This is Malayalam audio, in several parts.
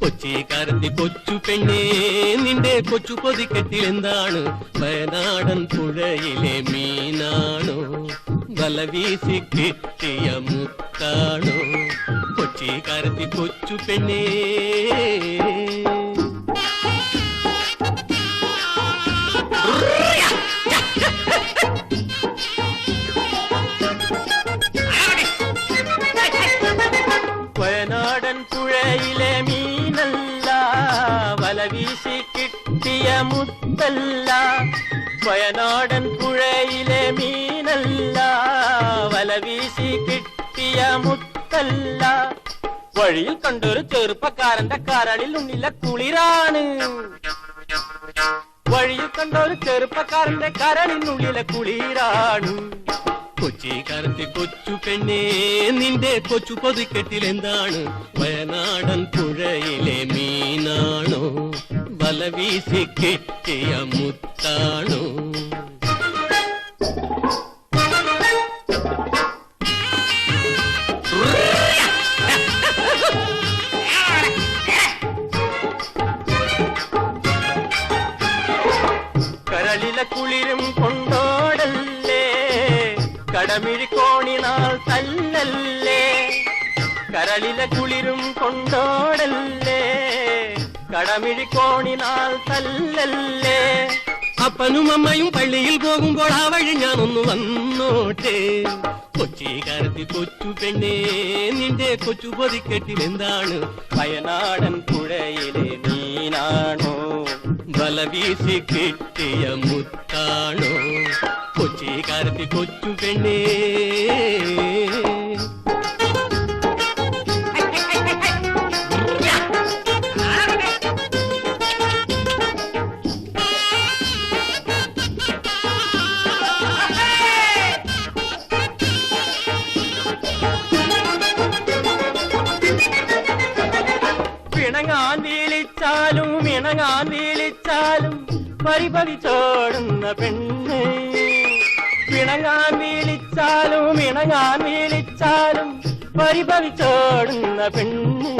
കൊച്ചിക്കാരത്തി കൊച്ചു പെണ്ണേ നിന്റെ കൊച്ചു പൊതിക്കെട്ടിൽ എന്താണ്? വയനാടൻ പുഴയിലെ മീനാണോ? വല വീശി കിട്ടിയ മുത്താണോ? കൊച്ചിക്കാരത്തി കൊച്ചു പെണ്ണേ പുഴയിലെ മീനല്ല വല വീശി കിട്ടിയ മുത്തല്ല. വയനാടൻ പുഴയിലെ മീനല്ല വല വീശി കിട്ടിയ മുത്തല്ല. വഴിയിൽ കണ്ടൊരു ചെറുപ്പക്കാരന്റെ കരളിൽ ഉണ്ണില്ല കുളിരാണ്. വഴിയിൽ കണ്ടൊരു ചെറുപ്പക്കാരന്റെ കരളിനുള്ളിലെ കുളിരാണ്. കൊച്ചിക്കാരത്തെ കൊച്ചു പെണ്ണേ നിന്റെ കൊച്ചു പൊതുക്കെട്ടിൽ എന്താണ്? വയനാടൻ പുഴയിലെ മീനാണോ? വല വീശി കെട്ടിയ മുത്താണോ? കരളിലെ കുളിരും കടമിഴി കോണിനാൾ തല്ലല്ലേ? കരളിലെ കുളിരും കൊണ്ടോടല്ലേ? കടമിഴി കോണിനാൾ തല്ലല്ലേ? അപ്പനും അമ്മയും പള്ളിയിൽ പോകുമ്പോൾ ആ വഴി ഞാനൊന്ന് വന്നോട്ടെ. കൊച്ചി കരുതി കൊച്ചു പെണ്ണേ നിന്റെ കൊച്ചു പൊതിക്കെട്ടിൽ എന്താണ്? വയനാടൻ പുഴയിലെ മീനാണോ? വല വീശി കിട്ടിയ മുത്താണോ? കൊച്ചിക്കാരത്തി കൊച്ചു പെണ്ണേ. ഇണങ്ങാൻ വീളിച്ചാലും പരിപവിച്ചോടുന്ന പെണ്ണ്. പിണങ്ങാൻ വീളിച്ചാലും ഇണങ്ങാൻ വീളിച്ചാലും പരിഭവിച്ചോടുന്ന പെണ്ണ്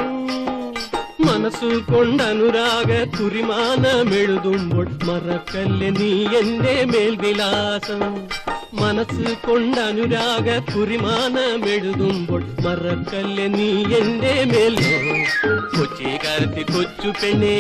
മനസ്സു കൊണ്ടനുരാഗ തുരിമാനമെഴുതുമ്പോൾ മറക്കല്ലേ നീ എന്റെ മേൽവിലാസം മനസ്സ് കൊണ്ടനുരാഗ തുരിമാനമെഴുതുമ്പോൾ മറക്കല്ലേ നീ എന്റെ മേൽ കാലത്തി കൊച്ചു പെണ്ണേ.